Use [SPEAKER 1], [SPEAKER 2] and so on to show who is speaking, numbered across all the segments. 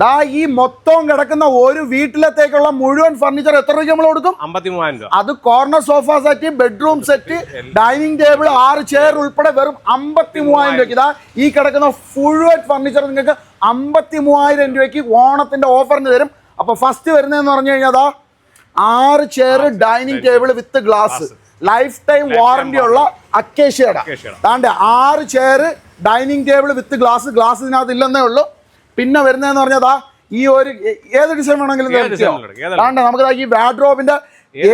[SPEAKER 1] ദാ ഈ മൊത്തം കിടക്കുന്ന ഒരു വീട്ടിലത്തേക്കുള്ള മുഴുവൻ ഫർണിച്ചർ എത്ര രൂപ നമ്മൾ കൊടുക്കും?
[SPEAKER 2] അമ്പത്തി മൂവായിരം രൂപ.
[SPEAKER 1] അത് corner sofa set bedroom set dining table ആറ് ചെയർ ഉൾപ്പെടെ വെറും അമ്പത്തി മൂവായിരം രൂപയ്ക്ക്. ഇതാ ഈ കിടക്കുന്ന മുഴുവൻ ഫർണിച്ചർ നിങ്ങൾക്ക് അമ്പത്തി മൂവായിരം രൂപയ്ക്ക് ഓണത്തിന്റെ ഓഫറിന് തരും. അപ്പൊ ഫസ്റ്റ് വരുന്നതെന്ന് പറഞ്ഞു കഴിഞ്ഞാൽ അതാ ആറ് chair dining table with glass life time warranty ഉള്ള അക്കേഷ്യയുടെ. താണ്ട് ആറ് chair dining table with glass glass ഇതിനകത്ത് ഇല്ലെന്നേ ഉള്ളൂ. പിന്നെ വരുന്നതെന്ന് പറഞ്ഞതാ ഈ ഒരു ഏത് ഡിസൈൻ വേണമെങ്കിലും വേണ്ട നമുക്ക് ഈ വാഡ്രോബിന്റെ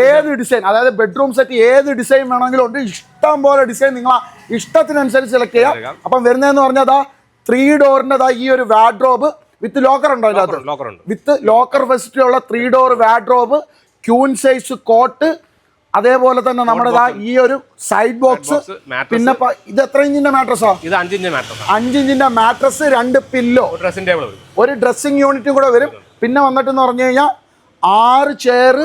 [SPEAKER 1] ഏത് ഡിസൈൻ അതായത് ബെഡ്റൂം സെറ്റ് ഏത് ഡിസൈൻ വേണമെങ്കിലും ഉണ്ട്. ഇഷ്ടം പോലെ ഡിസൈൻ നിങ്ങൾ ആ ഇഷ്ടത്തിനനുസരിച്ച് സെലക്ട് ചെയ്യാം. അപ്പം വരുന്നതെന്ന് പറഞ്ഞതാ ത്രീ ഡോറിന്റെതാ ഈ ഒരു വാഡ്രോബ് വിത്ത് ലോക്കർ ഉണ്ടോ അതിനകത്ത്? വിത്ത് ലോക്കർ ഫെസിലിറ്റി ഉള്ള three door wardrobe queen size cot അതേപോലെ തന്നെ നമ്മുടെ ഈ ഒരു സൈഡ് ബോക്സ് പിന്നെ ഇത് എത്ര ഇഞ്ചിന്റെ മാട്രസോ
[SPEAKER 2] ഇത്
[SPEAKER 1] അഞ്ചിഞ്ചിന്റെ ഇഞ്ചിന്റെ മാട്രസ് രണ്ട് പില്ലോ
[SPEAKER 2] ഡ്രസ്സിംഗ് ടേബിൾ
[SPEAKER 1] ഒരു ഡ്രസ്സിംഗ് യൂണിറ്റും കൂടെ വരും. പിന്നെ വന്നിട്ട് എന്ന് പറഞ്ഞു കഴിഞ്ഞാൽ ആറ് chair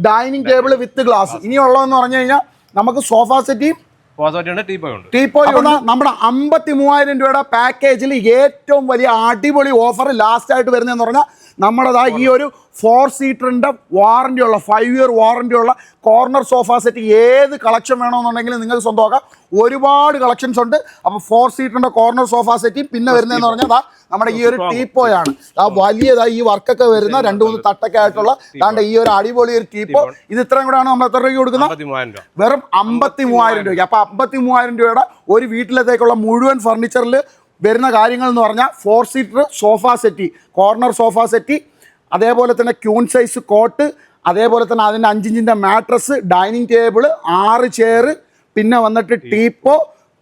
[SPEAKER 1] dining table with glass ഇനിയുള്ളതെന്ന് പറഞ്ഞു കഴിഞ്ഞാൽ നമുക്ക് സോഫ സെറ്റിയും നമ്മുടെ അമ്പത്തി മൂവായിരം രൂപയുടെ പാക്കേജിൽ ഏറ്റവും വലിയ അടിപൊളി ഓഫർ ലാസ്റ്റ് ആയിട്ട് വരുന്നതെന്ന് പറഞ്ഞാൽ നമ്മളതാ ഈ ഒരു ഫോർ സീറ്ററിന്റെ വാറണ്ടി ഉള്ള ഫൈവ് ഇയർ വാറണ്ടി ഉള്ള കോർണർ സോഫ സെറ്റ് ഏത് കളക്ഷൻ വേണമെന്നുണ്ടെങ്കിലും നിങ്ങൾക്ക് സ്വന്തമാക്കാം. ഒരുപാട് കളക്ഷൻസ് ഉണ്ട്. അപ്പോൾ ഫോർ സീറ്ററിന്റെ കോർണർ സോഫ സെറ്റും പിന്നെ വരുന്നതെന്ന് പറഞ്ഞാൽ ദാ നമ്മുടെ ഈ ഒരു ടീപ്പോയാണ് ആ വലിയതായി ഈ വർക്കൊക്കെ വരുന്ന രണ്ട് മൂന്ന് തട്ടൊക്കെ ആയിട്ടുള്ള താണ്ട ഈ ഒരു അടിപൊളി ഒരു ടീപ്പോ ഇത് ഇത്രയും കൂടെയാണ് നമ്മൾ എത്ര രൂപ കൊടുക്കുന്നത്? വെറും അമ്പത്തി മൂവായിരം രൂപയ്ക്ക്. അപ്പൊ അമ്പത്തി മൂവായിരം രൂപയുടെ ഒരു വീട്ടിലത്തേക്കുള്ള മുഴുവൻ ഫർണിച്ചറിൽ വരുന്ന കാര്യങ്ങൾ എന്ന് പറഞ്ഞാൽ four seater sofa settee corner sofa settee അതേപോലെ തന്നെ ക്യൂൺ സൈസ് കോട്ട് അതേപോലെ തന്നെ അതിന്റെ അഞ്ചിഞ്ചിന്റെ മാട്രസ് ഡൈനിങ് ടേബിൾ ആറ് ചെയർ പിന്നെ വന്നിട്ട് teapoy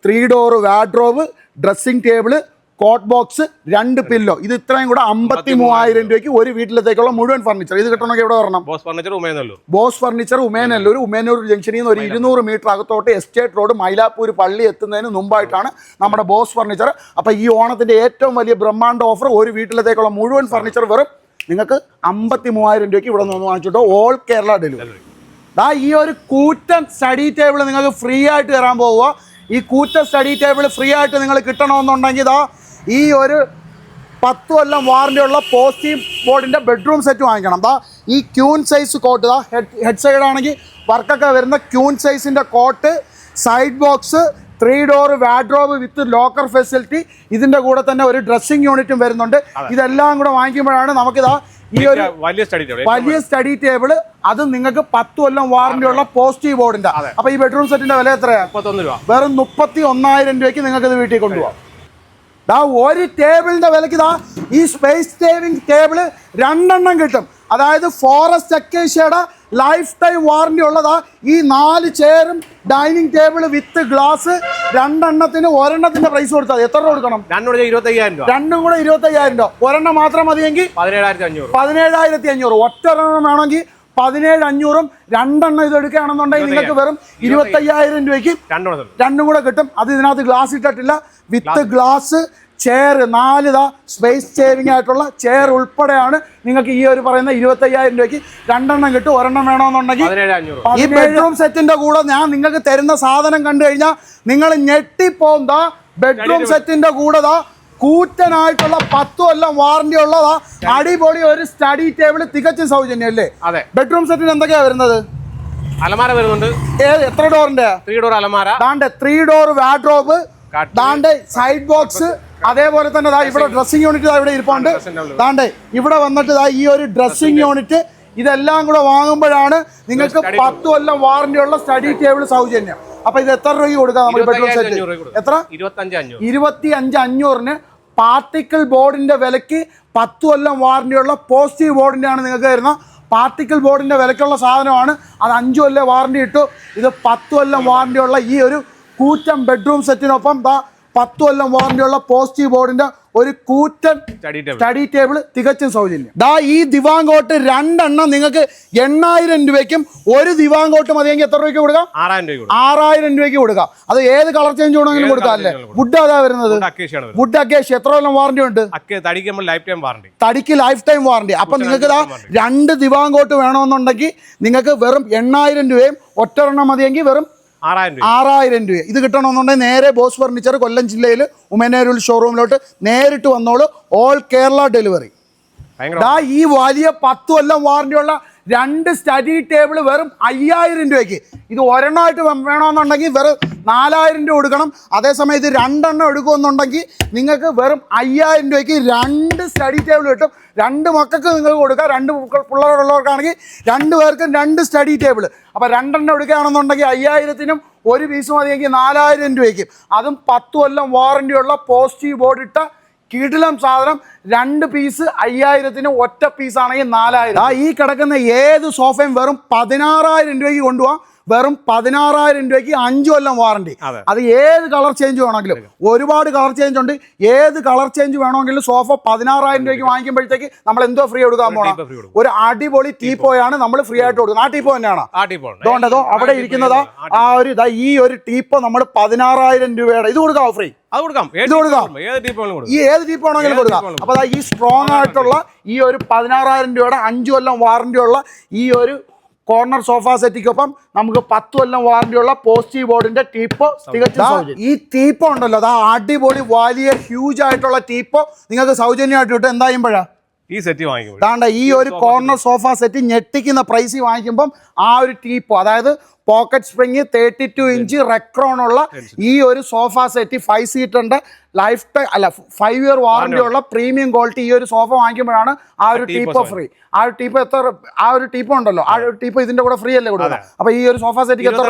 [SPEAKER 1] three door wardrobe dressing table cot box രണ്ട് പില്ലോ ഇത് ഇത്രയും കൂടെ അമ്പത്തി മൂവായിരം രൂപയ്ക്ക് ഒരു വീട്ടിലത്തേക്കുള്ള മുഴുവൻ ഫർണിച്ചർ ഇത് കിട്ടണമെങ്കിൽ എവിടെ വരണം?
[SPEAKER 2] Boss furniture Umenallur.
[SPEAKER 1] Boss furniture Umenallur. Umenoor ജംഗ്ഷനിൽ നിന്ന് ഒരു ഇരുന്നൂറ് മീറ്റർ അകത്തോട്ട് എസ്റ്റേറ്റ് റോഡ് മൈലാപ്പൂർ പള്ളി എത്തുന്നതിന് മുമ്പായിട്ടാണ് നമ്മുടെ ബോസ് ഫർണിച്ചർ അപ്പോൾ ഈ ഓണത്തിന്റെ ഏറ്റവും വലിയ ബ്രഹ്മാണ്ഡ ഓഫർ ഒരു വീട്ടിലത്തേക്കുള്ള മുഴുവൻ ഫർണിച്ചർ വെറും നിങ്ങൾക്ക് അമ്പത്തി മൂവായിരം രൂപയ്ക്ക് ഇവിടെ നിന്ന് വാങ്ങിച്ചിട്ടോ. ഓൾ കേരള ഡെലിവറി ദാ ഈ ഒരു കൂറ്റൻ സ്റ്റഡി ടേബിൾ നിങ്ങൾക്ക് ഫ്രീ ആയിട്ട് തരാൻ പോവുക. ഈ കൂറ്റൻ സ്റ്റഡി ടേബിൾ ഫ്രീ ആയിട്ട് നിങ്ങൾ കിട്ടണമെന്നുണ്ടെങ്കിൽ ദാ ഈ ഒരു പത്ത് കൊല്ലം വാറണ്ടി ഉള്ള പോസിറ്റീവ് ബോർഡിന്റെ ബെഡ്റൂം സെറ്റ് വാങ്ങിക്കണം. ദാ ഈ ക്യൂൻ സൈസ് കോട്ട് ദാ ഹെഡ് ഹെഡ് സൈഡ് ആണെങ്കിൽ വർക്കൊക്കെ വരുന്ന queen സൈസിന്റെ cot side box three door wardrobe with locker facility ഇതിന്റെ കൂടെ തന്നെ ഒരു ഡ്രസ്സിംഗ് യൂണിറ്റും വരുന്നുണ്ട്. ഇതെല്ലാം കൂടെ വാങ്ങിക്കുമ്പോഴാണ് നമുക്കിതാ ഈ ഒരു
[SPEAKER 2] വലിയ സ്റ്റഡി ടേബിൾ
[SPEAKER 1] വലിയ സ്റ്റഡി ടേബിൾ അത് നിങ്ങൾക്ക് പത്ത് കൊല്ലം വാറണ്ടി ഉള്ള പോസിറ്റീവ് ബോർഡിന്റെ. അപ്പൊ ഈ ബെഡ്റൂം സെറ്റിന്റെ വില
[SPEAKER 2] എത്രയാണ്
[SPEAKER 1] വെറും മുപ്പത്തി ഒന്നായിരം രൂപയ്ക്ക് നിങ്ങൾക്ക് ഇത് വീട്ടിൽ കൊണ്ടുപോകാം ദാ ഒരു ടേബിളിന്റെ വിലയ്ക്ക് ദാ ഈ സ്പേസ് സേവിങ് ടേബിൾ രണ്ടെണ്ണം കിട്ടും. അതായത് ഫോറസ്റ്റ് അക്കേഷ്യയുടെ ലൈഫ് ടൈം വാറണ്ടി ഉള്ളതാ ഈ നാല് ചെയറും ഡൈനിങ് ടേബിൾ വിത്ത് ഗ്ലാസ് രണ്ടെണ്ണത്തിന് ഒരെണ്ണത്തിന്റെ പ്രൈസ് കൊടുത്താൽ എത്ര രൂപ കൊടുക്കണം?
[SPEAKER 2] രണ്ടോട് ഇരുപത്തി അയ്യായിരം രൂപ.
[SPEAKER 1] രണ്ടും കൂടെ ഇരുപത്തയ്യായിരം രൂപ. ഒരെണ്ണം മാത്രം മതിയെങ്കിൽ
[SPEAKER 2] പതിനേഴായിരത്തി അഞ്ഞൂറ്
[SPEAKER 1] പതിനേഴായിരത്തി അഞ്ഞൂറ് ഒറ്റ ഒരെണ്ണം വേണമെങ്കിൽ പതിനേഴ് അഞ്ഞൂറും രണ്ടെണ്ണം ഇത് എടുക്കുകയാണെന്നുണ്ടെങ്കിൽ നിങ്ങൾക്ക് വെറും ഇരുപത്തയ്യായിരം രൂപയ്ക്ക് രണ്ടും കൂടെ കിട്ടും. അത് ഇതിനകത്ത് ഗ്ലാസ് ഇട്ടിട്ടില്ല. വിത്ത് ഗ്ലാസ് ചെയർ നാല് ഇതാ സ്പേസ് സേവിംഗ് ആയിട്ടുള്ള ചെയർ ഉൾപ്പെടെയാണ് നിങ്ങൾക്ക് ഈ ഒരു പറയുന്ന ഇരുപത്തയ്യായിരം രൂപയ്ക്ക് രണ്ടെണ്ണം കിട്ടും. ഒരെണ്ണം വേണമെന്നുണ്ടെങ്കിൽ ഈ ബെഡ്റൂം സെറ്റിന്റെ കൂടെ ഞാൻ നിങ്ങൾക്ക് തരുന്ന സാധനം കണ്ടു കഴിഞ്ഞാൽ നിങ്ങൾ ഞെട്ടിപ്പോന്താ ദാ ബെഡ്റൂം സെറ്റിന്റെ കൂടെ ദാ കൂറ്റനായിട്ടുള്ള പത്തു കൊല്ലം വാറന്റി ഉള്ളതാ. അടിപൊളി ഒരു സ്റ്റഡി ടേബിൾ തികച്ചും സൗജന്യം അല്ലേ
[SPEAKER 2] അതെ
[SPEAKER 1] ബെഡ്റൂം സെറ്റിന് എന്തൊക്കെയാ വരുന്നത്?
[SPEAKER 2] അലമാര വരുന്നുണ്ട്.
[SPEAKER 1] ഏത് എത്ര ഡോറിന്റെ
[SPEAKER 2] ത്രീ ഡോർ അലമാര.
[SPEAKER 1] ദാണ്ട് ത്രീ ഡോർ വാഡ്രോബ്
[SPEAKER 2] കട്ടിൽ,
[SPEAKER 1] ദാണ്ട് സൈഡ് ബോക്സ് അതേപോലെ തന്നെ ദാ ഇവിടെ ഡ്രസ്സിംഗ് യൂണിറ്റ് ഇവിടെ ഇരിപ്പുണ്ട്. ദാണ്ട് ഇവിടെ വന്നിട്ട് ദാ ഈ ഒരു ഡ്രസ്സിംഗ് യൂണിറ്റ് ഇതെല്ലാം കൂടെ വാങ്ങുമ്പോഴാണ് നിങ്ങൾക്ക് പത്ത് കൊല്ലം വാറന്റി ഉള്ള സ്റ്റഡി ടേബിൾ സൗജന്യം. അപ്പൊ ഇത് എത്ര രൂപയ്ക്ക് കൊടുക്കാം നമ്മൾ ബെഡ്റൂം സെറ്റ്. എത്ര? ഇരുപത്തി അഞ്ച് അഞ്ഞൂറിന് പാർട്ടിക്കിൾ ബോർഡിന്റെ വിലക്ക് പത്ത് കൊല്ലം വാറന്റിയുള്ള പോസിറ്റീവ് ബോർഡിന്റെ ആണ് നിങ്ങൾക്ക് തരുന്ന പാർട്ടിക്കിൾ ബോർഡിന്റെ വിലക്കുള്ള സാധനമാണ്. അത് അഞ്ചു കൊല്ലം വാറണ്ടി ഇട്ടു. ഇത് പത്ത് കൊല്ലം വാറണ്ടിയുള്ള ഈ ഒരു കൂറ്റം ബെഡ്റൂം സെറ്റിനൊപ്പം ദാ പത്ത് കൊല്ലം വാറന്റിയുള്ള പോസിറ്റീവ് ബോർഡിന്റെ ഒരു കൂറ്റൻ
[SPEAKER 2] സ്റ്റഡി ടേബിൾ
[SPEAKER 1] തികച്ചും സൗജന്യം. ദാ ഈ ദിവാങ്കോട്ട് രണ്ടെണ്ണം നിങ്ങൾക്ക് എണ്ണായിരം രൂപയ്ക്കും ഒരു ദിവാങ്കോട്ട് മതിയെങ്കിൽ എത്ര രൂപയ്ക്ക് കൊടുക്കാം?
[SPEAKER 2] ആറായിരം
[SPEAKER 1] രൂപയ്ക്ക് കൊടുക്കാം. അത് ഏത് കളർ ചേഞ്ച് വേണമെങ്കിലും കൊടുക്കാം അല്ലേ വുഡ് അതാ വരുന്നത്. വുഡ് അക്കേഷ് എത്ര കൊല്ലം വാറന്റി ഉണ്ട്? തടിക്ക് ലൈഫ് ടൈം വാറന്റി അപ്പൊ നിങ്ങൾക്ക് ഇതാ രണ്ട് ദിവാങ്കോട്ട് വേണമെന്നുണ്ടെങ്കിൽ നിങ്ങൾക്ക് വെറും എണ്ണായിരം രൂപയും ഒറ്റ എണ്ണം മതിയെങ്കിൽ വെറും
[SPEAKER 2] ആറായിരം രൂപ.
[SPEAKER 1] ഇത് കിട്ടണമെന്നുണ്ടെങ്കിൽ നേരെ ബോസ് ഫർണിച്ചർ കൊല്ലം ജില്ലയിൽ ഉമനേരുൾ ഷോറൂമിലോട്ട് നേരിട്ട് വന്നോളൂ. ഓൾ കേരള ഡെലിവറി ഈ വലിയ പത്ത് കൊല്ലം വാറന്റിയുള്ള രണ്ട് സ്റ്റഡി ടേബിൾ വെറും അയ്യായിരം രൂപയ്ക്ക്. ഇത് ഒരെണ്ണമായിട്ട് വേണമെന്നുണ്ടെങ്കിൽ വെറും നാലായിരം രൂപ കൊടുക്കണം. അതേസമയം ഇത് രണ്ടെണ്ണം എടുക്കുമെന്നുണ്ടെങ്കിൽ നിങ്ങൾക്ക് വെറും അയ്യായിരം രൂപയ്ക്ക് രണ്ട് സ്റ്റഡി ടേബിൾ കിട്ടും. രണ്ട് മക്കൾക്ക് നിങ്ങൾ കൊടുക്കാം. രണ്ട് പിള്ളേരുള്ളവർക്കാണെങ്കിൽ രണ്ട് പേർക്കും രണ്ട് സ്റ്റഡി ടേബിൾ അപ്പോൾ രണ്ടെണ്ണം എടുക്കുകയാണെന്നുണ്ടെങ്കിൽ അയ്യായിരത്തിനും ഒരു പീസ് മതിയെങ്കിൽ നാലായിരം രൂപയ്ക്കും. അതും പത്ത് കൊല്ലം വാറന്റിയുള്ള പോസിറ്റീവ് ബോർഡ് ഇട്ട കിടിലം സാധനം. രണ്ട് പീസ് അയ്യായിരത്തിന് ഒറ്റ പീസ് ആണെങ്കിൽ നാലായിരം. ആ ഈ കിടക്കുന്ന ഏത് സോഫയും വെറും പതിനാറായിരം രൂപയ്ക്ക് കൊണ്ടുപോകാം വെറും പതിനാറായിരം രൂപയ്ക്ക് അഞ്ചു കൊല്ലം വാറണ്ടി.
[SPEAKER 2] അത്.
[SPEAKER 1] ഏത് കളർ ചേഞ്ച് വേണമെങ്കിലും. ഒരുപാട് കളർ ചേഞ്ച് ഉണ്ട്. ഏത് കളർ ചേഞ്ച് വേണമെങ്കിലും സോഫ പതിനാറായിരം രൂപയ്ക്ക് വാങ്ങിക്കുമ്പോഴത്തേക്ക് നമ്മൾ എന്തോ ഫ്രീ കൊടുക്കാൻ പോകണം. ഒരു അടിപൊളി ടീപ്പോയാണ് നമ്മൾ ഫ്രീ ആയിട്ട് കൊടുക്കുന്നത്. ആ ടീപ്പോ തന്നെയാണ്. അതുകൊണ്ടതോ അവിടെ ഇരിക്കുന്നതാ ആ ഒരു ഇതാ ഈ ഒരു ടീപ്പോ നമ്മൾ പതിനാറായിരം രൂപയുടെ. ഇത് കൊടുക്കാം ഫ്രീ?
[SPEAKER 2] അത് കൊടുക്കാം. ഏത്
[SPEAKER 1] ഇത് കൊടുക്കാം. ഈ ഏത് ടീപ്പ് ആണെങ്കിലും കൊടുക്കാം. അപ്പൊ ഈ സ്ട്രോങ് ആയിട്ടുള്ള ഈ ഒരു പതിനാറായിരം രൂപയുടെ അഞ്ചു കൊല്ലം വാറന്റി ഉള്ള ഈ ഒരു കോർണർ സോഫ സെറ്റിക്കൊപ്പം നമുക്ക് പത്ത് കൊല്ലം വാറണ്ടിയുള്ള പോസിറ്റീവ് ബോർഡിന്റെ ടീപ്പോ തികച്ചും. ഈ ടീപ്പോ ഉണ്ടല്ലോ. അതാ അടിപൊളി വലിയ ഹ്യൂജ് ആയിട്ടുള്ള ടീപ്പോ നിങ്ങൾക്ക് സൗജന്യമായിട്ട് കിട്ടും. എന്താ ചെയ്യുമ്പോഴാ?
[SPEAKER 2] ഈ സെറ്റ് വാങ്ങിക്കും
[SPEAKER 1] താണ്ട ഈ ഒരു കോർണർ സോഫ സെറ്റ് ഞെട്ടിക്കുന്ന പ്രൈസ് വാങ്ങിക്കുമ്പം ആ ഒരു ടീപ്പോ അതായത് pocket spring thirty two inch Recron ഉള്ള ഈ ഒരു സോഫ സെറ്റ് ഫൈവ് സീറ്ററിന്റെ ലൈഫ് ടൈം അല്ല ഫൈവ് ഇയർ വാറന്റി ഉള്ള പ്രീമിയം ക്വാളിറ്റി ഈ ഒരു സോഫ വാങ്ങിക്കുമ്പോഴാണ് ആ ഒരു
[SPEAKER 2] ടീപ്പോ
[SPEAKER 1] ഫ്രീ ആ ഒരു ടീപ്പ് എത്ര ആ ഒരു ടീപ്പ് ഉണ്ടല്ലോ ആ ഒരു ടീപ്പോ ഇതിന്റെ കൂടെ ഫ്രീ അല്ലേ കൊടുക്കുക അപ്പൊ ഈ ഒരു സോഫ സെറ്റ് എത്ര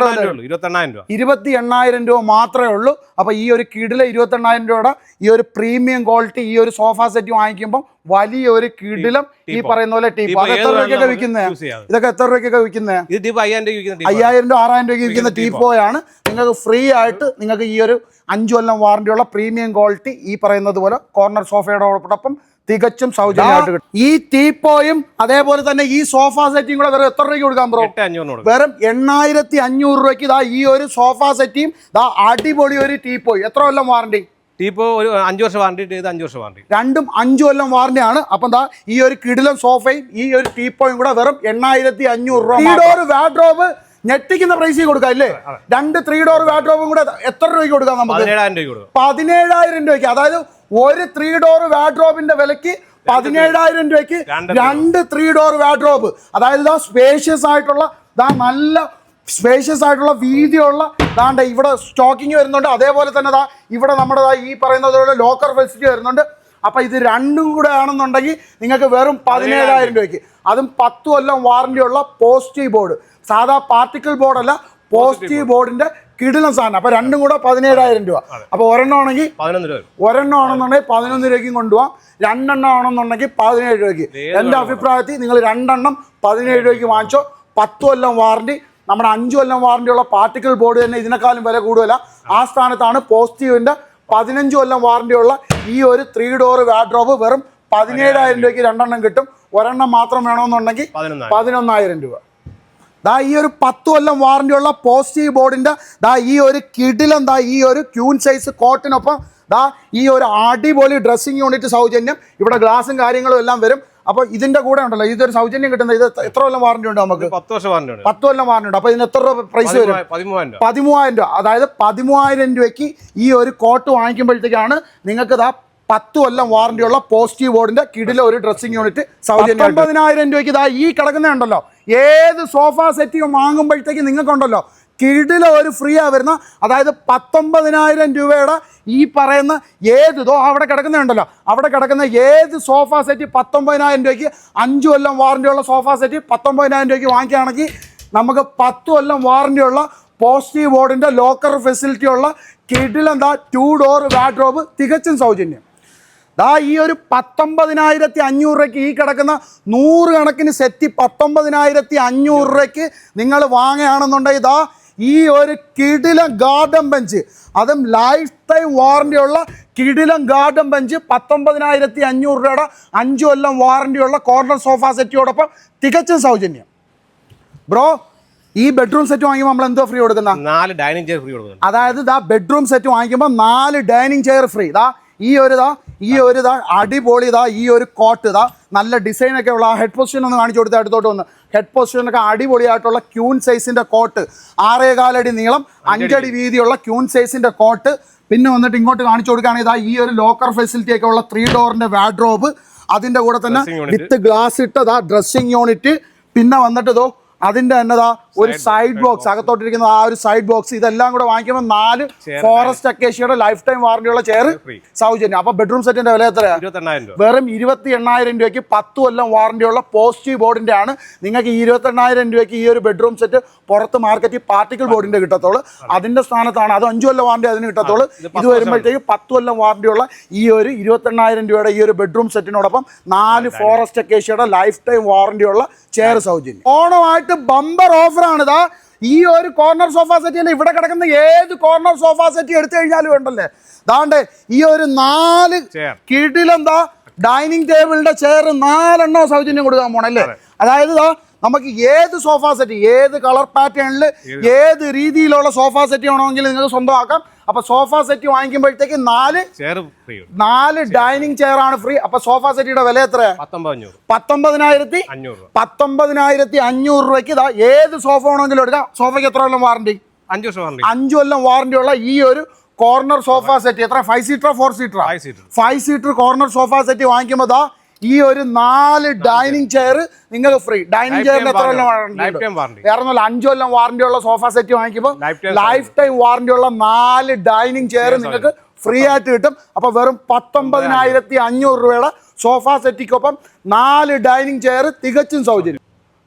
[SPEAKER 1] രൂപ ഇരുപത്തി എണ്ണായിരം രൂപ മാത്രമേ ഉള്ളൂ അപ്പൊ ഈ ഒരു കിടിലെ ഇരുപത്തി എണ്ണായിരം രൂപയുടെ ഈ ഒരു പ്രീമിയം ക്വാളിറ്റി ഈ ഒരു സോഫ സെറ്റ് വാങ്ങിക്കുമ്പോൾ വലിയ ഒരു കിടിലം ഈ പറയുന്ന പോലെ ടീപ്പ് അത് എത്ര രൂപയ്ക്കൊക്കെ വിൽക്കുന്നത് ഇതൊക്കെ എത്ര രൂപയ്ക്കൊക്കെ വിൽക്കുന്നത്
[SPEAKER 2] അയ്യായിരം
[SPEAKER 1] അയ്യായിരം രൂപ ആറായിരം രൂപയ്ക്ക് ഇരിക്കുന്ന
[SPEAKER 2] ടീപ്പോ.
[SPEAKER 1] ടീപ്പോയാണ് നിങ്ങൾക്ക് ഫ്രീ ആയിട്ട് നിങ്ങൾക്ക് ഈ ഒരു അഞ്ചു കൊല്ലം വാറണ്ടിയുള്ള പ്രീമിയം ക്വാളിറ്റി ഈ പറയുന്നത് പോലെ കോർണർ സോഫയോടൊപ്പം തികച്ചും സൗജന്യമായിട്ട് കിട്ടും. ഈ ടീപ്പോയും അതേപോലെ തന്നെ ഈ സോഫ സെറ്റും കൂടെ വെറും എത്ര രൂപയ്ക്ക് കൊടുക്കാൻ ബ്രോ? വെറും എണ്ണായിരത്തി അഞ്ഞൂറ് രൂപയ്ക്ക് ഇതാ ഈ ഒരു സോഫ സെറ്റിയും ദാ അടിപൊളി ഒരു ടീപ്പോയി എത്ര കൊല്ലം വാറണ്ടി?
[SPEAKER 2] ടീപ്പോ ഒരു അഞ്ച് വർഷം വാറണ്ടി ഇത് അഞ്ച് വർഷം വാറണ്ടി.
[SPEAKER 1] രണ്ടും അഞ്ചു കൊല്ലം വാറണ്ടി ആണ്. അപ്പം എന്താ ഈ ഒരു കിടിലൻ സോഫയും ഈ ഒരു ടീപ്പോയും കൂടെ വെറും എണ്ണായിരത്തി അഞ്ഞൂറ് രൂപ വാഡ്രോബ് ഞെട്ടിക്കുന്ന പ്രൈസിൽ കൊടുക്കാം അല്ലേ? രണ്ട് ത്രീ ഡോർ വാഡ്രോബും കൂടെ എത്ര രൂപയ്ക്ക് കൊടുക്കാം നമുക്ക്?
[SPEAKER 2] പതിനേഴായിരം
[SPEAKER 1] രൂപയ്ക്ക് അതായത് ഒരു ത്രീ ഡോർ വാഡ്രോബിന്റെ വിലക്ക് പതിനേഴായിരം രൂപയ്ക്ക്
[SPEAKER 2] രണ്ട്
[SPEAKER 1] ത്രീ ഡോർ വാഡ്രോബ് അതായത് ഇതാ സ്പേഷ്യസ് ആയിട്ടുള്ള ദാ നല്ല സ്പേഷ്യസ് ആയിട്ടുള്ള വീതിയുള്ള ദാണ്ട് ഇവിടെ സ്റ്റോക്കിങ് വരുന്നുണ്ട്. അതേപോലെ തന്നെ ദാ ഇവിടെ നമ്മുടെ ഈ പറയുന്നത് ലോക്കർ ഫെസിലിറ്റി വരുന്നുണ്ട്. അപ്പൊ ഇത് രണ്ടും കൂടെ ആണെന്നുണ്ടെങ്കിൽ നിങ്ങൾക്ക് വെറും പതിനേഴായിരം രൂപയ്ക്ക്. അതും പത്ത് കൊല്ലം വാറന്റി ഉള്ള പോസിറ്റീവ് ബോർഡ് സാധാ പാർട്ടിക്കിൾ ബോർഡല്ല പോസിറ്റീവ് ബോർഡിന്റെ കിടിലം സാധനം. അപ്പൊ രണ്ടും കൂടെ പതിനേഴായിരം രൂപ. അപ്പൊ ഒരെണ്ണം ആണെങ്കിൽ ഒരെണ്ണം ആണെന്നുണ്ടെങ്കിൽ പതിനൊന്ന് രൂപയ്ക്കും കൊണ്ടുപോകാം രണ്ടെണ്ണം ആണെന്നുണ്ടെങ്കിൽ പതിനേഴ് രൂപയ്ക്ക്. എന്റെ അഭിപ്രായത്തിൽ നിങ്ങൾ രണ്ടെണ്ണം പതിനേഴ് രൂപയ്ക്ക് വാങ്ങിച്ചോ. പത്ത് കൊല്ലം വാറണ്ടി നമ്മുടെ അഞ്ചു കൊല്ലം വാറണ്ടി ഉള്ള പാർട്ടിക്കിൾ ബോർഡ് തന്നെ ഇതിനേക്കാളും വില കൂടുതല. ആ. സ്ഥാനത്താണ് പോസിറ്റീവിന്റെ പതിനഞ്ച് കൊല്ലം വാറണ്ടി ഉള്ള ഈ ഒരു ത്രീ ഡോർ വാഡ്രോബ് വെറും പതിനേഴായിരം രൂപയ്ക്ക് രണ്ടെണ്ണം കിട്ടും. ഒരെണ്ണം മാത്രം വേണമെന്നുണ്ടെങ്കിൽ
[SPEAKER 2] പതിനൊന്നായിരം
[SPEAKER 1] രൂപ. ദാ ഈ ഒരു പത്ത് കൊല്ലം വാറണ്ടി ഉള്ള പോസിറ്റീവ് ബോർഡിന്റെ ദാ ഈ ഒരു കിടിലം ദാ ഈ ഒരു ക്യൂൻ സൈസ് കോട്ടിനൊപ്പം ദാ ഈ ഒരു അടിപൊളി ഡ്രസ്സിങ് യൂണിറ്റ് സൗജന്യം. ഇവിടെ ഗ്ലാസും കാര്യങ്ങളും എല്ലാം വരും. അപ്പോൾ ഇതിന്റെ കൂടെ ഉണ്ടല്ലോ ഇതൊരു സൗജന്യം കിട്ടുന്ന ഇത് എത്ര കൊല്ലം വാറണ്ടി ഉണ്ട് നമുക്ക്?
[SPEAKER 2] പത്ത് വർഷം വാറണ്ടി ഉണ്ട്.
[SPEAKER 1] പത്ത് കൊല്ലം വാറണ്ടി ഉണ്ട്. അപ്പോൾ ഇതിന് എത്ര രൂപ പ്രൈസ് വരും?
[SPEAKER 2] പതിമൂവായിരം രൂപ.
[SPEAKER 1] പതിമൂവായിരം രൂപ. അതായത് പതിമൂവായിരം രൂപയ്ക്ക് ഈ ഒരു കോട്ട് വാങ്ങിക്കുമ്പോഴത്തേക്കാണ് നിങ്ങൾക്ക് ദാ പത്ത് കൊല്ലം വാറണ്ടിയുള്ള പോസിറ്റീവ് ബോർഡിന്റെ കിടിലെ ഒരു ഡ്രസ്സിംഗ് യൂണിറ്റ് സൗജന്യം പതിനായിരം രൂപയ്ക്ക് ഇതാ ഈ കിടക്കുന്നുണ്ടല്ലോ ഏത് സോഫ സെറ്റ് വാങ്ങുമ്പോഴത്തേക്ക് നിങ്ങൾക്കുണ്ടല്ലോ കിടില ഒരു ഫ്രീ ആ വരുന്ന അതായത് പത്തൊമ്പതിനായിരം രൂപയുടെ ഈ പറയുന്ന ഏത് ഇതോ അവിടെ കിടക്കുന്നുണ്ടല്ലോ അവിടെ കിടക്കുന്ന ഏത് സോഫ സെറ്റ് പത്തൊമ്പതിനായിരം രൂപയ്ക്ക് അഞ്ച് കൊല്ലം വാറന്റിയുള്ള സോഫ സെറ്റ് പത്തൊമ്പതിനായിരം രൂപയ്ക്ക് വാങ്ങിക്കുകയാണെങ്കിൽ നമുക്ക് പത്ത് കൊല്ലം വാറന്റിയുള്ള പോസിറ്റീവ് ബോർഡിന്റെ ലോക്കർ ഫെസിലിറ്റി ഉള്ള കിഡിലെന്താ ടു ഡോർ വാഡ്രോബ് തികച്ചും സൗജന്യം. ദാ ഈ ഒരു പത്തൊമ്പതിനായിരത്തി അഞ്ഞൂറ് രൂപയ്ക്ക് ഈ കിടക്കുന്ന നൂറ് കണക്കിന് സെറ്റ് പത്തൊമ്പതിനായിരത്തി അഞ്ഞൂറ് രൂപയ്ക്ക് നിങ്ങൾ വാങ്ങുകയാണെന്നുണ്ടെങ്കിൽ ഇതാ ഈ ഒരു കിടിലം ഗാർഡൻ ബെഞ്ച് അതും ലൈഫ് ടൈം വാറണ്ടി ഉള്ള കിടിലം ഗാർഡൻ ബെഞ്ച് പത്തൊമ്പതിനായിരത്തി അഞ്ഞൂറ് രൂപയുടെ അഞ്ച് കൊല്ലം വാറണ്ടി ഉള്ള കോർണർ സോഫ സെറ്റിയോടൊപ്പം തികച്ചും സൗജന്യം. ബ്രോ ഈ ബെഡ്റൂം സെറ്റ് വാങ്ങിക്കുമ്പോൾ നമ്മൾ എന്തോ ഫ്രീ കൊടുക്കുന്ന?
[SPEAKER 2] നാല് ഡൈനിങ് ചെയർ ഫ്രീ കൊടുക്കുന്നത്
[SPEAKER 1] അതായത് ഇതാ ബെഡ്റൂം സെറ്റ് വാങ്ങിക്കുമ്പോൾ നാല് ഡൈനിങ് ചെയർ ഫ്രീ. ഇതാ ഈ ഒരു ഇതാ ഈ ഒരു ഇതാ അടിപൊളി ഇതാ ഈ ഒരു കോട്ട് ഇതാ നല്ല ഡിസൈൻ ഒക്കെ ഉള്ള ഹെഡ് പൊസിഷൻ ഒന്ന് കാണിച്ചു കൊടുത്ത അടുത്തോട്ട് വന്ന്. ഹെഡ് പൊസിഷനൊക്കെ അടിപൊളിയായിട്ടുള്ള ക്യൂൺ സൈസിന്റെ കോട്ട് ആറേകാലടി നീളം അഞ്ചടി വീതിയുള്ള ക്യൂൺ സൈസിന്റെ കോട്ട് പിന്നെ വന്നിട്ട് ഇങ്ങോട്ട് കാണിച്ചു കൊടുക്കുകയാണെങ്കിൽ ഇതാ ഈ ഒരു ലോക്കർ ഫെസിലിറ്റി ഒക്കെ ഉള്ള ത്രീ ഡോറിന്റെ വാഡ്രോബ് അതിന്റെ കൂടെ തന്നെ വിത്ത് ഗ്ലാസ് ഇട്ടതാ ഡ്രസ്സിംഗ് യൂണിറ്റ് പിന്നെ വന്നിട്ട് ഇതോ അതിന്റെ തന്നെതാ ഒരു സൈഡ് ബോക്സ് അകത്തോട്ടിരിക്കുന്ന ആ ഒരു സൈഡ് ബോക്സ് ഇതെല്ലാം കൂടെ വാങ്ങിക്കുമ്പോൾ നാല് ഫോറസ്റ്റ് അക്കേഷ്യയുടെ ലൈഫ് ടൈം വാറണ്ടിയുള്ള ചെയർ സൗജന്യം. അപ്പൊ ബെഡ്റൂം സെറ്റിന്റെ വില
[SPEAKER 2] രൂപ.
[SPEAKER 1] വെറും ഇരുപത്തി എണ്ണായിരം രൂപയ്ക്ക് പത്ത് കൊല്ലം വാറണ്ടിയുള്ള പോസിറ്റീവ് ബോർഡിന്റെ ആണ്. നിങ്ങൾക്ക് ഈ ഇരുപത്തി എണ്ണായിരം രൂപയ്ക്ക് ഈ ഒരു ബെഡ്റൂം സെറ്റ് പുറത്ത് മാർക്കറ്റിൽ പാർട്ടിക്കൽ ബോർഡിന്റെ കിട്ടത്തുള്ളൂ. അതിന്റെ സ്ഥാനത്താണ്. അത് അഞ്ചു കൊല്ലം വാറണ്ടി അതിന് കിട്ടത്തുള്ളൂ.
[SPEAKER 2] ഇത്
[SPEAKER 1] വരുമ്പോഴത്തേക്ക് പത്ത് കൊല്ലം വാറണ്ടിയുള്ള ഈ ഒരു ഇരുപത്തി എണ്ണായിരം രൂപയുടെ ഈ ഒരു ബെഡ്റൂം സെറ്റിനോടൊപ്പം നാല് ഫോറസ്റ്റ് അക്കേഷ്യയുടെ ലൈഫ് ടൈം വാറണ്ടിയുള്ള ചെയർ സൗജന്യം. ഓണമായിട്ട് ബമ്പർ ഓഫറാണ് ഇതാ ഈ ഒരു കോർണർ സോഫ സെറ്റ് അല്ലേ ഇവിടെ കിടക്കുന്ന ഏത് കോർണർ സോഫ സെറ്റ് എടുത്തു കഴിഞ്ഞാലും ഉണ്ടല്ലേ? ദാണ്ടേ ഈ ഒരു നാല് കീട്ടിലെന്താ ഡൈനിങ് ടേബിളിന്റെ ചെയർ നാലെണ്ണോ സൗജന്യം കൊടുക്കാൻ പോണല്ലേ അതായത് നമുക്ക് ഏത് സോഫ സെറ്റ് ഏത് കളർ പാറ്റേണിൽ ഏത്? രീതിയിലുള്ള സോഫ സെറ്റ് വേണമെങ്കിലും നിങ്ങൾക്ക് സ്വന്തമാക്കാം. അപ്പൊ സോഫ സെറ്റ് വാങ്ങിക്കുമ്പോഴത്തേക്ക് നാല് നാല് ഡൈനിങ് ചെയർ ആണ് ഫ്രീ. അപ്പൊ സോഫ സെറ്റിയുടെ വില
[SPEAKER 2] അഞ്ഞൂറ്
[SPEAKER 1] പത്തൊമ്പതിനായിരത്തി പത്തൊമ്പതിനായിരത്തി അഞ്ഞൂറ് രൂപയ്ക്ക് ഇതാ ഏത് സോഫ വേണമെങ്കിലും എടുക്കാം. സോഫയ്ക്ക് എത്ര കൊല്ലം വാറണ്ടി
[SPEAKER 2] അഞ്ചു വർഷം
[SPEAKER 1] അഞ്ചു കൊല്ലം വാറണ്ടി ഉള്ള ഈ ഒരു കോർണർ സോഫ സെറ്റ് എത്ര? Five seater four seater
[SPEAKER 2] five seater
[SPEAKER 1] corner sofa set വാങ്ങിക്കുമ്പോൾ ദാ ഈ ഒരു നാല് ഡൈനിങ് ചെയർ നിങ്ങൾക്ക് ഫ്രീ. ഡൈനിങ് ചെയറിന് എത്ര കൊല്ലം വാറണ്ടി വേറെ അഞ്ചു കൊല്ലം വാറണ്ടി ഉള്ള സോഫ സെറ്റ് വാങ്ങിക്കുമ്പോൾ ലൈഫ് ടൈം വാറണ്ടി. ഉള്ള നാല് ഡൈനിങ് ചെയർ നിങ്ങൾക്ക് ഫ്രീ ആയിട്ട് കിട്ടും. അപ്പൊ വെറും പത്തൊമ്പതിനായിരത്തി അഞ്ഞൂറ് രൂപയുടെ സോഫ സെറ്റിക്കൊപ്പം നാല് ഡൈനിങ് ചെയർ തികച്ചും സൗജന്യം.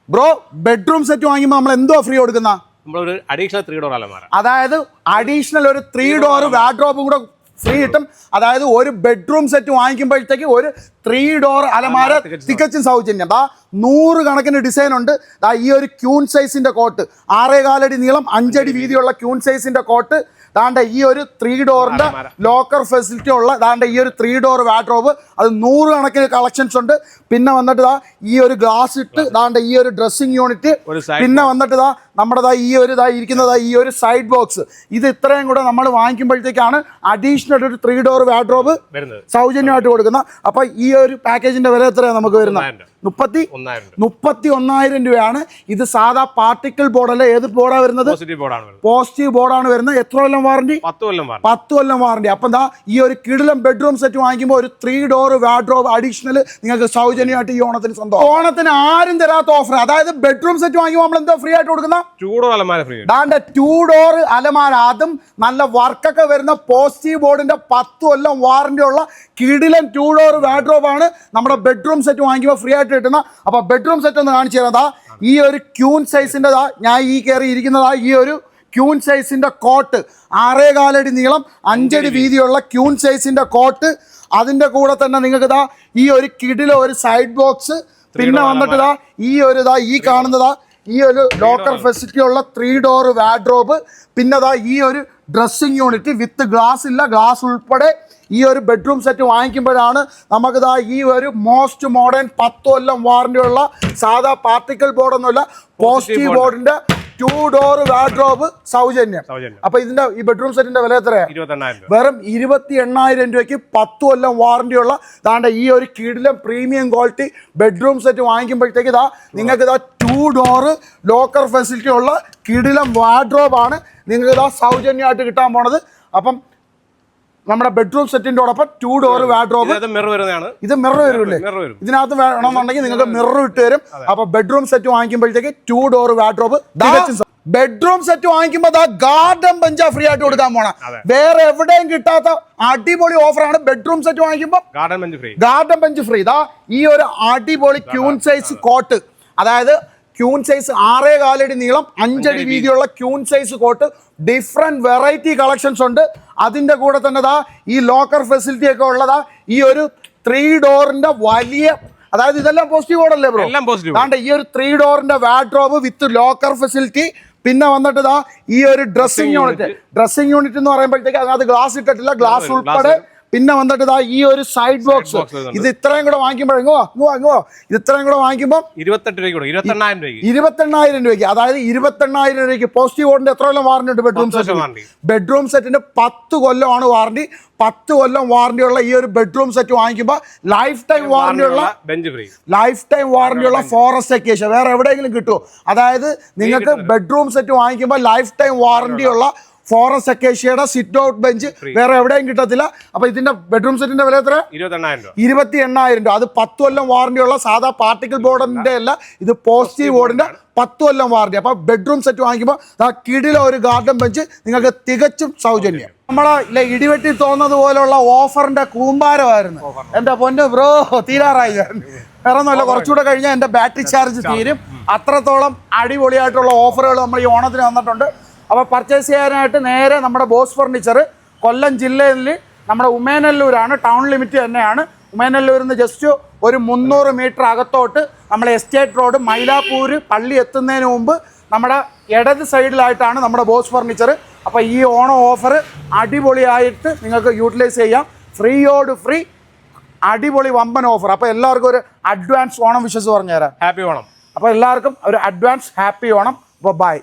[SPEAKER 1] ബ്രോ ബെഡ്റൂം സെറ്റ് വാങ്ങുമ്പോൾ നമ്മൾ എന്തോ ഫ്രീ കൊടുക്കുന്ന?
[SPEAKER 2] നമ്മളൊരു അഡീഷണൽ ത്രീ ഡോർ അലമാര.
[SPEAKER 1] അതായത് അഡീഷണൽ ഒരു ത്രീ ഡോർ വാഡ്രോപ്പും കൂടെ ഫ്രീ കിട്ടും. അതായത് ഒരു ബെഡ്റൂം സെറ്റ് വാങ്ങിക്കുമ്പോഴത്തേക്ക് ഒരു ത്രീ ഡോർ അലമാര
[SPEAKER 2] തികച്ചും
[SPEAKER 1] സൗജന്യം. ദാ നൂറ് കണക്കിന് ഡിസൈൻ ഉണ്ട്. ദാ ഈ ഒരു ക്യൂൺ സൈസിന്റെ കോട്ട് ആറേകാലടി നീളം അഞ്ചടി വീതിയുള്ള ക്യൂൺ സൈസിന്റെ കോട്ട് താണ്ട ഈ ഒരു ത്രീ ഡോറിന്റെ ലോക്കർ ഫെസിലിറ്റി ഉള്ള താണ്ട ഈ ഒരു ത്രീ ഡോർ വാഡ്രോബ് അത് നൂറ് കണക്കിന് കളക്ഷൻസ് ഉണ്ട്. പിന്നെ വന്നിട്ട് ദാ ഈ ഒരു ഗ്ലാസ് ഇട്ട് താണ്ട ഈ ഒരു ഡ്രസ്സിംഗ് യൂണിറ്റ് പിന്നെ വന്നിട്ട് ദാ നമ്മുടെ ദാ ഈ ഒരു ദാ ഇരിക്കുന്നതാ ഈ ഒരു സൈഡ് ബോക്സ് ഇത് ഇത്രയും കൂടെ നമ്മൾ വാങ്ങിക്കുമ്പോഴത്തേക്കാണ് അഡീഷണൽ ഒരു ത്രീ ഡോർ വാഡ്രോബ് സൗജന്യമായിട്ട് കൊടുക്കുന്ന അപ്പൊ ഈ ഒരു പാക്കേജിന്റെ വില എത്രയാണ് നമുക്ക് വരുന്നത്. മുപ്പത്തി മുപ്പത്തി ഒന്നായിരം രൂപയാണ്. ഇത് സാധാ പാർട്ടിക്കിൾ ബോർഡല്ല ഏത് ബോർഡാണ് വരുന്നത്?
[SPEAKER 2] പോസിറ്റീവ് ബോർഡാണ് വരുന്നത്.
[SPEAKER 1] എത്ര കൊല്ലം വാറണ്ടി
[SPEAKER 2] പത്ത് കൊല്ലം വാറണ്ടി
[SPEAKER 1] പത്ത് കൊല്ലം വാറണ്ടി അപ്പം എന്താ ഈ ഒരു കിടിലം ബെഡ്റൂം സെറ്റ് വാങ്ങിക്കുമ്പോൾ ഒരു ത്രീ ഡോർ വാഡ്രോബ് അഡീഷണൽ നിങ്ങൾക്ക് സൗജന്യമായിട്ട് ഈ ഓണത്തിന് സ്വന്തം. ഓണത്തിന് ആരും തരാത്ത ഓഫർ അതായത് ബെഡ്റൂം സെറ്റ് വാങ്ങിക്കുമ്പോൾ നമ്മൾ എന്താ ഫ്രീ ആയിട്ട് കൊടുക്കുന്ന?
[SPEAKER 2] ടൂ ഡോർ അലമാര ഫ്രീ
[SPEAKER 1] ടൂ ഡോർ അലമാര. അതും നല്ല വർക്കൊക്കെ വരുന്ന പോസിറ്റീവ് ബോർഡിന്റെ പത്ത് കൊല്ലം വാറണ്ടി ഉള്ള കിടിലൻ ടൂ ഡോർ വാഡ്രോബ് ആണ് നമ്മുടെ ബെഡ്റൂം സെറ്റ് വാങ്ങിക്കുമ്പോൾ ഫ്രീ ആയിട്ട് കിട്ടുന്ന അപ്പൊ ബെഡ്റൂം സെറ്റ് ഒന്ന് കാണിച്ചു തരുന്നതാ ഈ ഒരു ക്യൂൺ സൈസിന്റെ ഞാൻ ഈ കയറി ഇരിക്കുന്നതാ. ഈ ഒരു ക്യൂൺ സൈസിന്റെ കോട്ട് ആറേകാലടി നീളം അഞ്ചടി വീതിയുള്ള ക്യൂൺ സൈസിന്റെ കോട്ട് അതിന്റെ കൂടെ തന്നെ നിങ്ങൾക്ക് ഇതാ ഈ ഒരു കിടില ഒരു സൈഡ് ബോക്സ് പിന്നെ വന്നിട്ട് ഇതാ ഈ ഒരു ഇതാ ഈ കാണുന്നതാ ഈ ഒരു ലോക്കർ ഫെസിലിറ്റി ഉള്ള ത്രീ ഡോർ വാഡ്രോബ് പിന്നെ ഈ ഒരു ഡ്രസ്സിംഗ് യൂണിറ്റ് വിത്ത് ഗ്ലാസ് ഇല്ല ഗ്ലാസ് ഉൾപ്പെടെ ഈ ഒരു ബെഡ്റൂം സെറ്റ് വാങ്ങിക്കുമ്പോഴാണ് നമുക്കിതാ ഈ ഒരു മോസ്റ്റ് മോഡേൺ പത്ത് കൊല്ലം വാറണ്ടി ഉള്ള സാധാ particle ബോർഡൊന്നുമല്ല positive
[SPEAKER 2] board.
[SPEAKER 1] Two door wardrobe സൗജന്യം. അപ്പൊ ഇതിന്റെ ഈ ബെഡ്റൂം സെറ്റിന്റെ വില
[SPEAKER 2] എത്രയാണ്
[SPEAKER 1] വെറും ഇരുപത്തി എണ്ണായിരം രൂപയ്ക്ക് പത്ത് കൊല്ലം വാറണ്ടിയുള്ള താണ്ട ഈ ഒരു കിടിലം പ്രീമിയം ക്വാളിറ്റി ബെഡ്റൂം സെറ്റ് വാങ്ങിക്കുമ്പോഴത്തേക്ക് ഇതാ നിങ്ങൾക്ക് ഇതാ ടു ഡോറ് ലോക്കർ ഫെസിലിറ്റി ഉള്ള കിടിലം വാർഡ്രോബ് ആണ് നിങ്ങൾക്ക് ഇതാ സൗജന്യമായിട്ട് കിട്ടാൻ പോണത്. അപ്പം നമ്മുടെ ബെഡ്റൂം സെറ്റിന്റെയോടൊപ്പം ടു ഡോർ വാർഡ്രോബ് ഇത് മിറർ
[SPEAKER 2] വരുമല്ലേ
[SPEAKER 1] ഇതിനകത്ത് വേണമെന്നുണ്ടെങ്കിൽ നിങ്ങൾക്ക് മിറർ ഇട്ട് തരും. അപ്പൊ bedroom set വാങ്ങിക്കുമ്പോഴത്തേക്ക് two door wardrobe bedroom set വാങ്ങിക്കുമ്പോൾ ദാ ഗാർഡൻ ബെഞ്ചാ ഫ്രീ ആയിട്ട് കൊടുക്കാൻ പോണ. വേറെ എവിടെയും കിട്ടാത്ത അടിപൊളി ഓഫറാണ് ബെഡ്റൂം സെറ്റ് വാങ്ങിക്കുമ്പോൾ
[SPEAKER 2] garden bench free
[SPEAKER 1] garden bench free ഇതാ ഈ ഒരു അടിപൊളി ക്യൂൺ സൈസ് കോട്ട് അതായത് ക്യൂൺ സൈസ് ആറേ കാലടി നീളം അഞ്ചടി വീതിയുള്ള queen size cot. Different variety collections ഉണ്ട്. അതിന്റെ കൂടെ തന്നെ ദാ ഈ ലോക്കർ ഫെസിലിറ്റി ഒക്കെ ഉള്ളതാ ഈ ഒരു ത്രീ ഡോറിന്റെ വലിയ അതായത് ഇതെല്ലാം പോസിറ്റീവ് ബോർഡല്ലേ ബ്രോ
[SPEAKER 2] എല്ലാം പോസിറ്റീവ്
[SPEAKER 1] ഈ ഒരു ത്രീ ഡോറിന്റെ വാഡ്രോബ് വിത്ത് ലോക്കർ ഫെസിലിറ്റി പിന്നെ വന്നിട്ട് ദാ ഈ ഒരു ഡ്രസ്സിംഗ് യൂണിറ്റ് ഡ്രസ്സിംഗ് യൂണിറ്റ് എന്ന് പറയുമ്പോഴത്തേക്ക് അതിനകത്ത് ഗ്ലാസ് ഇട്ടിട്ടില്ല. ഗ്ലാസ് ഉൾപ്പെടെ പിന്നെ വന്നിട്ട് ഇതാ ഈ ഒരു സൈഡ് ബോക്സ് ഇത് ഇത്രയും കൂടെ വാങ്ങിക്കുമ്പോഴെങ്ങോ ഇങ്ങോ ഇങ്ങോ ഇത് ഇത്രയും കൂടെ വാങ്ങിക്കുമ്പോൾ
[SPEAKER 2] ഇരുപത്തെട്ട് ഇരുപത്തെണ്ണായിരം രൂപയ്ക്ക്.
[SPEAKER 1] ഇരുപത്തെണ്ണായിരം രൂപയ്ക്ക്. അതായത് ഇരുപത്തെണ്ണായിരം രൂപയ്ക്ക് പോസിറ്റീവ് ഓർഡിന്റെ എത്ര കൊല്ലം വാറണ്ടി ഉണ്ട്? ബെഡ്റൂം സെറ്റ് ബെഡ്റൂം സെറ്റിന് പത്ത് കൊല്ലമാണ് വാറണ്ടി പത്ത് കൊല്ലം വാറണ്ടി ഉള്ള ഈ ഒരു ബെഡ്റൂം സെറ്റ് വാങ്ങിക്കുമ്പോൾ ലൈഫ് ടൈം വാറണ്ടി ഉള്ള
[SPEAKER 2] bench free
[SPEAKER 1] life time warranty ഉള്ള ഫോറസ്റ്റ് അക്കേഷ്യ വേറെ എവിടെയെങ്കിലും കിട്ടുമോ അതായത് നിങ്ങൾക്ക് ബെഡ്റൂം സെറ്റ് വാങ്ങിക്കുമ്പോൾ ലൈഫ് ടൈം വാറണ്ടി ഉള്ള ഫോറസ്റ്റ് അക്കേഷ്യയുടെ സിറ്റ് ഔട്ട് ബെഞ്ച് വേറെ എവിടെയും കിട്ടത്തില്ല. അപ്പൊ ഇതിന്റെ ബെഡ്റൂം സെറ്റിന്റെ വില എത്ര? ഇരുപത്തി എണ്ണായിരം രൂപ. അത് പത്ത് കൊല്ലം വാറണ്ടി ഉള്ള സാധാ പാർട്ടിക്കിൾ ബോർഡിന്റെ അല്ല ഇത് പോസിറ്റീവ് ബോർഡിന്റെ പത്ത് കൊല്ലം വാറണ്ടി അപ്പൊ ബെഡ്റൂം സെറ്റ് വാങ്ങിക്കുമ്പോൾ ആ കിടിലെ ഒരു ഗാർഡൻ ബെഞ്ച് നിങ്ങൾക്ക് തികച്ചും സൗജന്യം. നമ്മളെ ഇടിവെട്ടി തോന്നുന്നത് പോലുള്ള ഓഫറിന്റെ കൂമ്പാരമായിരുന്നു. എന്റെ പൊന്ന് ബ്രോ തീരാറായി വേറൊന്നുമല്ല കുറച്ചുകൂടെ കഴിഞ്ഞാൽ എന്റെ ബാറ്ററി ചാർജ് തീരും. അത്രത്തോളം അടിപൊളിയായിട്ടുള്ള ഓഫറുകൾ നമ്മൾ ഈ ഓണത്തിന് വന്നിട്ടുണ്ട് അപ്പോൾ പർച്ചേസ് ചെയ്യാനായിട്ട് നേരെ നമ്മുടെ ബോസ് ഫർണിച്ചർ കൊല്ലം ജില്ലയിൽ നമ്മുടെ ഉമേനല്ലൂരാണ്. ടൗൺ ലിമിറ്റ് തന്നെയാണ്. ഉമേനല്ലൂരിൽ നിന്ന് ജസ്റ്റ് ഒരു മുന്നൂറ് മീറ്റർ അകത്തോട്ട് നമ്മുടെ എസ്റ്റേറ്റ് റോഡ് മൈലാപ്പൂർ പള്ളി എത്തുന്നതിന് മുമ്പ് നമ്മുടെ ഇടത് സൈഡിലായിട്ടാണ് നമ്മുടെ ബോസ് ഫർണിച്ചർ അപ്പോൾ ഈ ഓണം ഓഫർ അടിപൊളിയായിട്ട് നിങ്ങൾക്ക് യൂട്ടിലൈസ് ചെയ്യാം. ഫ്രീയോട് ഫ്രീ അടിപൊളി വമ്പൻ ഓഫർ അപ്പോൾ എല്ലാവർക്കും ഒരു അഡ്വാൻസ് ഓണം വിശ്വസ് പറഞ്ഞുതരാം.
[SPEAKER 2] ഹാപ്പി ഓണം.
[SPEAKER 1] അപ്പോൾ എല്ലാവർക്കും ഒരു അഡ്വാൻസ് ഹാപ്പി ഓണം. അപ്പോൾ ബൈ